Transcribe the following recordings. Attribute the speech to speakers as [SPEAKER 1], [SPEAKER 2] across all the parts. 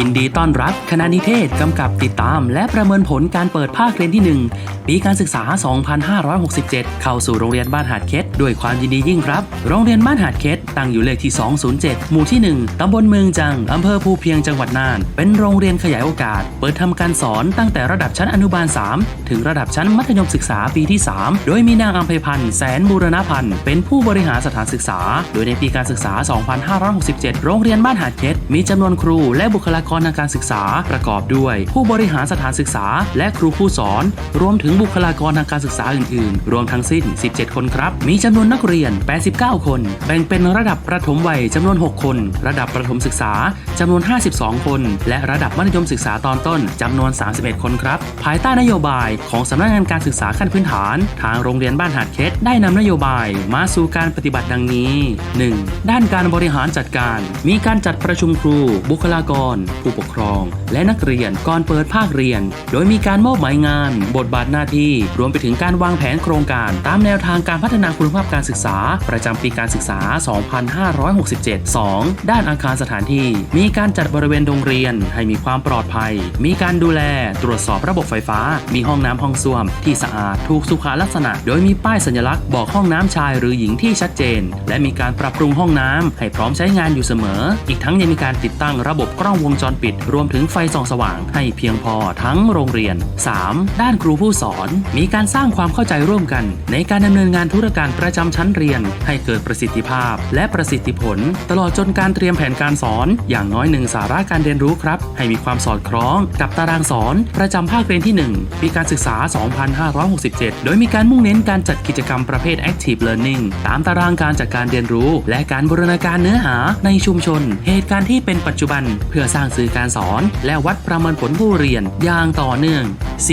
[SPEAKER 1] ยินดีต้อนรับคณะนิเทศกำกับติดตาม และประเมินผลการเปิดภาคเรียนที่ 1 ปีการศึกษา 2567 เข้าสู่โรงเรียนบ้านหาดเค็ดด้วยความยินดียิ่งครับ โรงเรียนบ้านหาดเค็ดตั้งอยู่เลขที่ 207 หมู่ที่ 1 ตำบลเมืองจัง อำเภอภูเพียงจังหวัดน่าน เป็นโรงเรียนขยายโอกาส เปิดทำการสอนตั้งแต่ระดับชั้นอนุบาล 3 ถึงระดับชั้นมัธยมศึกษาปีที่ 3 โดยมีนางอัมไพพันธ์แสนบูรณพันธ์เป็นผู้บริหารสถานศึกษา โดยในปีการศึกษา 2567 โรงเรียนบ้านหาดเค็ดมีจำนวนครูและบุคลากรทางการศึกษาประกอบด้วย ผู้บริหารสถานศึกษา และครูผู้สอน รวมถึงบุคลากรทางการศึกษาอื่น ๆ รวมทั้งสิ้น 17 คนครับ มีจำนวนนักเรียน 89 คน แบ่งเป็นระดับประถมวัยจำนวน 6 คน ระดับประถมศึกษาจำนวน 52 คน และระดับมัธยมศึกษาตอนต้นจำนวน 31 คนครับ ภายใต้นโยบายของสำนักงานการศึกษาขั้นพื้นฐาน ทางโรงเรียนบ้านหาดเค็ดได้นำนโยบายมาสู่การปฏิบัติดังนี้ 1. ด้านการบริหารจัดการ มีการจัดประชุมครู บุคลากร ผู้ปกครอง และนักเรียนก่อนเปิดภาคเรียน โดยมีการมอบหมายงาน บทบาทหน้าที่ รวมไปถึงการวางแผนโครงการ ตามแนวทางการพัฒนาคุณภาพภาพการศึกษา ประจำปีการศึกษา 2567 2. ด้านอาคารสถานที่ มีการจัดบริเวณโรงเรียนให้มีความปลอดภัย มีการดูแล ตรวจสอบระบบไฟฟ้า มีห้องน้ำห้องส้วม ที่สะอาด ถูกสุขลักษณะ โดยมีป้ายสัญลักษณ์บอกห้องน้ำชายหรือหญิงที่ชัดเจน และมีการปรับปรุงห้องน้ำให้พร้อมใช้งานอยู่เสมอ อีกทั้งยังมีการติดตั้งระบบกล้องวงจรปิด รวมถึงไฟส่องสว่างให้เพียงพอทั้งโรงเรียน 3. ด้านครูผู้สอน มีการสร้างความเข้าใจร่วมกัน ในการดำเนินงานธุรการประประจำชั้นเรียน ให้เกิดประสิทธิภาพ และประสิทธิผล ตลอดจนการเตรียมแผนการสอน อย่างน้อยหนึ่งสาระการเรียนรู้ครับ ให้มีความสอดคล้อง กับตารางสอน ประจำภาคเรียนที่ 1 ปีการศึกษา 2567 โดยมีการมุ่งเน้นการจัดกิจกรรมประเภท Active Learning ตามตารางการจัดการเรียนรู้ และการบูรณาการเนื้อหาในชุมชน เหตุการณ์ที่เป็นปัจจุบัน เพื่อสร้างสื่อการสอน และวัดประเมินผลผู้เรียนอย่างต่อเนื่อง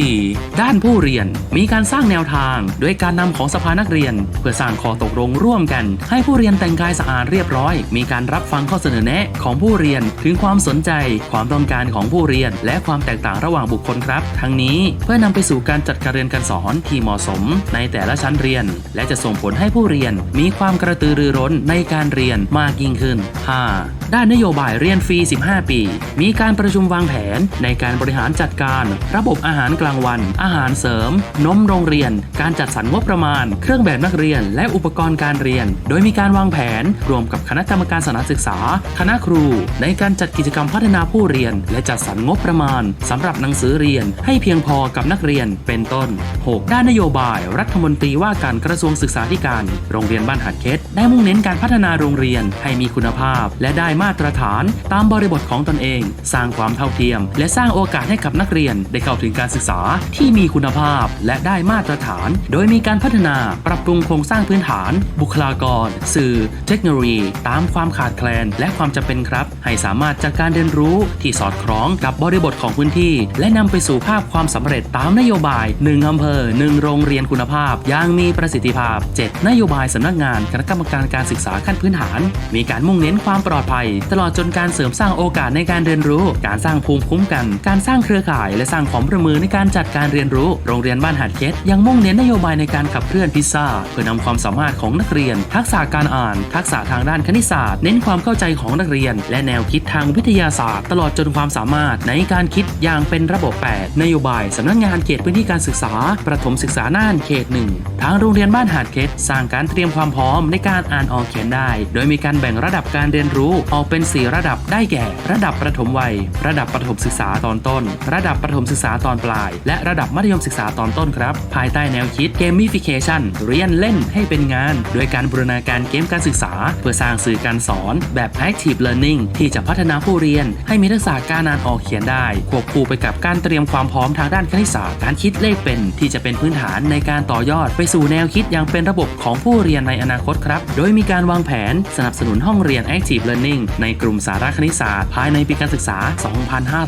[SPEAKER 1] 4. ด้านผู้เรียน มีการสร้างแนวทาง ด้วยการนำของสภานักเรียน เพื่อสร้างข้อตกลงร่วมกัน ให้ผู้เรียนแต่งกายสะอาดเรียบร้อย มีการรับฟังข้อเสนอแนะของผู้เรียนถึงความสนใจ ความต้องการของผู้เรียน และความแตกต่างระหว่างบุคคลครับ ทั้งนี้เพื่อนำไปสู่การจัดการเรียนการสอนที่เหมาะสมในแต่ละชั้นเรียน และจะส่งผลให้ผู้เรียนมีความกระตือรือร้นในการเรียนมากยิ่งขึ้น 5. ด้านนโยบายเรียนฟรี 15 ปี มีการประชุมวางแผนในการบริหารจัดการ ระบบอาหารกลางวัน อาหารเสริม นมโรงเรียน การจัดสรรงบประมาณ เครื่องแบบนักเรียน และอุปกรณ์การเรียน โดยมีการวางแผน รวมกับคณะกรรมการสถานศึกษา คณะครู ในการจัดกิจกรรมพัฒนาผู้เรียน และจัดสรรงบประมาณสำหรับหนังสือเรียน ให้เพียงพอกับนักเรียนเป็นต้น 6. ด้านนโยบาย รัฐมนตรีว่าการกระทรวงศึกษาธิการ โรงเรียนบ้านหัดเค็ดได้มุ่งเน้นการพัฒนาโรงเรียนให้มีคุณภาพ และได้มาตรฐาน ตามบริบทของตนเอง สร้างความเท่าเทียม และสร้างโอกาสให้กับนักเรียนได้เข้าถึงการศึกษาที่มีคุณภาพและได้มาตรฐาน โดยมีการพัฒนาปรับปรุงโครงสร้างพื้นฐาน บุคลากร สื่อ เทคโนโลยี ตามความขาดแคลน และความจำเป็นครับ ให้สามารถจัดการเรียนรู้ที่สอดคล้องกับบริบทของพื้นที่ และนำไปสู่ภาพความสำเร็จตามนโยบาย 1อำเภอ 1 โรงเรียนคุณภาพอย่างมีประสิทธิภาพ 7 นโยบายสำนักงานคณะกรรมการการศึกษาขั้นพื้นฐาน มีการมุ่งเน้นความปลอดภัยตลอดจนการเสริมสร้างโอกาสในการเรียนรู้ การสร้างภูมิคุ้มกัน การสร้างเครือข่าย และสร้างความร่วมมือในการจัดการเรียนรู้ โรงเรียนบ้านหาดเค็ดยังมุ่งเน้นนโยบายในการขับเคลื่อนพิซซ่า เพื่อนำความสามารถของนักเรียน ทักษะการอ่าน ทักษะทางด้านคณิตศาสตร์ เน้นความเข้าใจของนักเรียน และแนวคิดทางวิทยาศาสตร์ ตลอดจนความสามารถในการคิดอย่างเป็นระบบ 8 นโยบายสำนักงานเขตพื้นที่การศึกษา ประถมศึกษาน่านเขตหนึ่งทางโรงเรียนบ้านหาดเค็ดสร้างการเตรียมความพร้อมในการอ่านออกเขียนได้ โดยมีการแบ่งระดับการเรียนรู้ออกเป็น 4 ระดับได้แก่ ระดับประถมวัย ระดับประถมศึกษาตอนต้น ระดับประถมศึกษาตอนปลาย และระดับมัธยมศึกษาตอนต้นครับ ภายใต้แนวคิด gamification เรียนเล่นให้เป็นงาน โดยการบูรณาการเกมการศึกษา เพื่อสร้างสื่อการสอนแบบ active learning ที่จะพัฒนาผู้เรียน ให้มีทักษะการอ่านออกเขียนได้ ควบคู่ไปกับการเตรียมความพร้อมทางด้านคณิตศาสตร์การคิดเลขเป็นที่จะเป็นพื้นฐานในการต่อยอด ไปสู่แนวคิดอย่างเป็นระบบของผู้เรียนในอนาคตครับ โดยมีการวางแผนสนับสนุนห้องเรียน active learning ในกลุ่มสาระคณิตศาสตร์ภายในปีการศึกษา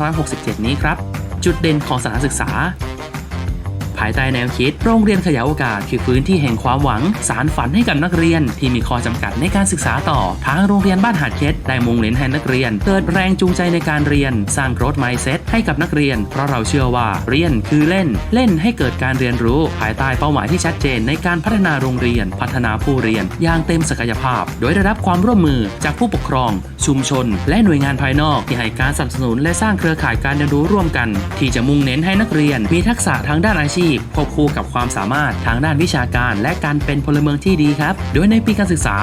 [SPEAKER 1] 2567 นี้ครับ จุดเด่นของสถานศึกษา ภายใต้แนวคิด โรงเรียนขยายโอกาสคือพื้นที่แห่งความหวัง สารฝันให้กับนักเรียน ที่มีข้อจำกัดในการศึกษาต่อ ทางโรงเรียนบ้านหาดเค็ดได้มุ่งเน้นให้นักเรียน เกิดแรงจูงใจในการเรียน สร้างโกรธไมเซ็ตให้กับนักเรียน เพราะเราเชื่อว่าเรียนคือเล่น เล่นให้เกิดการเรียนรู้ ภายใต้เป้าหมายที่ชัดเจน ในการพัฒนาโรงเรียน พัฒนาผู้เรียน อย่างเต็มศักยภาพ โดยได้รับความร่วมมือจากผู้ปกครอง ชุมชน และหน่วยงานภายนอกที่ให้การสนับสนุนและสร้างเครือข่ายการเรียนรู้ร่วมกัน ที่จะมุ่งเน้นให้นักเรียนมีทักษะทางด้านอาชีพควบคู่กับความสามารถทางด้านวิชาการ และการเป็นพลเมืองที่ดีครับ โดยในปีการศึกษา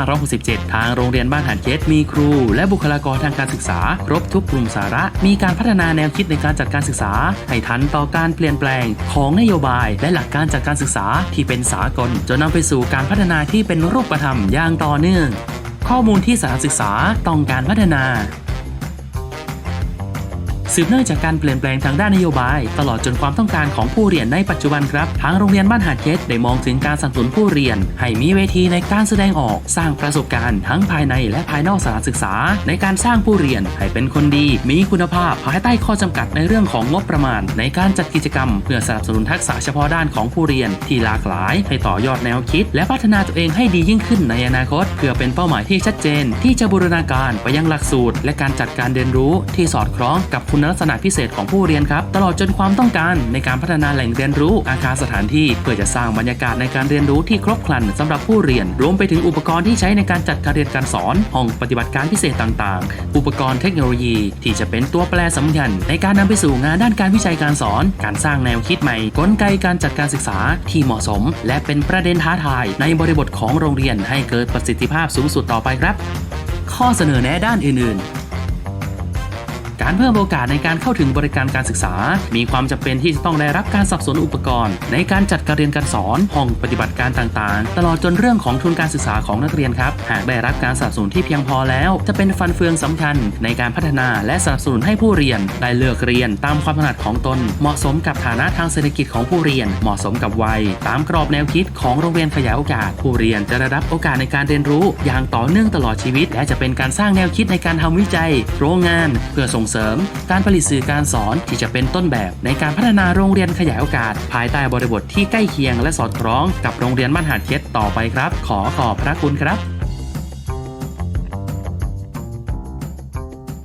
[SPEAKER 1] 2567 ทางโรงเรียนบ้านหาดเจ็ดมีครู และบุคลากรทางการศึกษา ครบทุกกลุ่มสาระ มีการพัฒนาแนวคิดในการจัดการศึกษา ให้ทันต่อการเปลี่ยนแปลงของนโยบาย และหลักการจัดการศึกษาที่เป็นสากลจนนำไปสู่การพัฒนาที่เป็นรูปธรรมอย่างต่อเนื่อง ข้อมูลที่สถานศึกษาต้องการพัฒนา สืบเนื่องจากการเปลี่ยนแปลงทางด้านนโยบาย ตลอดจนความต้องการของผู้เรียนในปัจจุบันครับ ทางโรงเรียนบ้านหาดเย็ดได้มองถึงการสนับสนุนผู้เรียน ให้มีเวทีในการแสดงออก สร้างประสบการณ์ทั้งภายในและภายนอกสถานศึกษา ในการสร้างผู้เรียนให้เป็นคนดี มีคุณภาพภายใต้ข้อจำกัดในเรื่องของงบประมาณ ในการจัดกิจกรรม เพื่อสนับสนุนทักษะเฉพาะด้านของผู้เรียน ที่หลากหลาย ให้ต่อยอดแนวคิด และพัฒนาตัวเองให้ดียิ่งขึ้นในอนาคต เพื่อเป็นเป้าหมายที่ชัดเจน ที่จะบูรณาการไปยังหลักสูตร และการจัดการเรียนรู้ที่สอดคล้องกับคุณลักษณะพิเศษของผู้เรียนครับ ตลอดจนความต้องการในการพัฒนาแหล่งเรียนรู้อาคารสถานที่ เพื่อจะสร้างบรรยากาศในการเรียนรู้ที่ครบครันสำหรับผู้เรียน รวมไปถึงอุปกรณ์ที่ใช้ในการจัดการเรียนการสอนห้องปฏิบัติการพิเศษต่างๆ อุปกรณ์เทคโนโลยี ที่จะเป็นตัวแปรสำคัญในการนำไปสู่งานด้านการวิจัยการสอน การสร้างแนวคิดใหม่กลไกการจัดการศึกษาที่เหมาะสม และเป็นประเด็นท้าทาย ในบริบทของโรงเรียนให้เกิดประสิทธิภาพสูงสุดต่อไปครับ ข้อเสนอแนะด้านอื่น ๆ การเพิ่มโอกาสในการเข้าถึงบริการการศึกษา มีความจำเป็นที่จะต้องได้รับการสนับสนุนอุปกรณ์ ในการจัดการเรียนการสอนห้องปฏิบัติการต่างๆ ตลอดจนเรื่องของทุนการศึกษาของนักเรียนครับหากได้รับการสนับสนุนที่เพียงพอแล้ว จะเป็นฟันเฟืองสำคัญในการพัฒนาและสนับสนุนให้ผู้เรียน ได้เลือกเรียนตามความถนัดของตน เหมาะสมกับฐานะทางเศรษฐกิจของผู้เรียน เหมาะสมกับวัย ตามกรอบแนวคิดของโรงเรียนขยายโอกาส ผู้เรียนจะได้รับโอกาสในการเรียนรู้ อย่างต่อเนื่องตลอดชีวิต และจะเป็นการสร้างแนวคิดในการทำวิจัย โรงงาน เพื่อส่งเสริม การผลิตสื่อการสอนที่จะเป็นต้นแบบในการพัฒนาโรงเรียนขยายโอกาส ภายใต้บริบทที่ใกล้เคียงและสอดคล้องกับโรงเรียนบ้านหาดเค็ดต่อไปครับ ขอขอบพระคุณครับ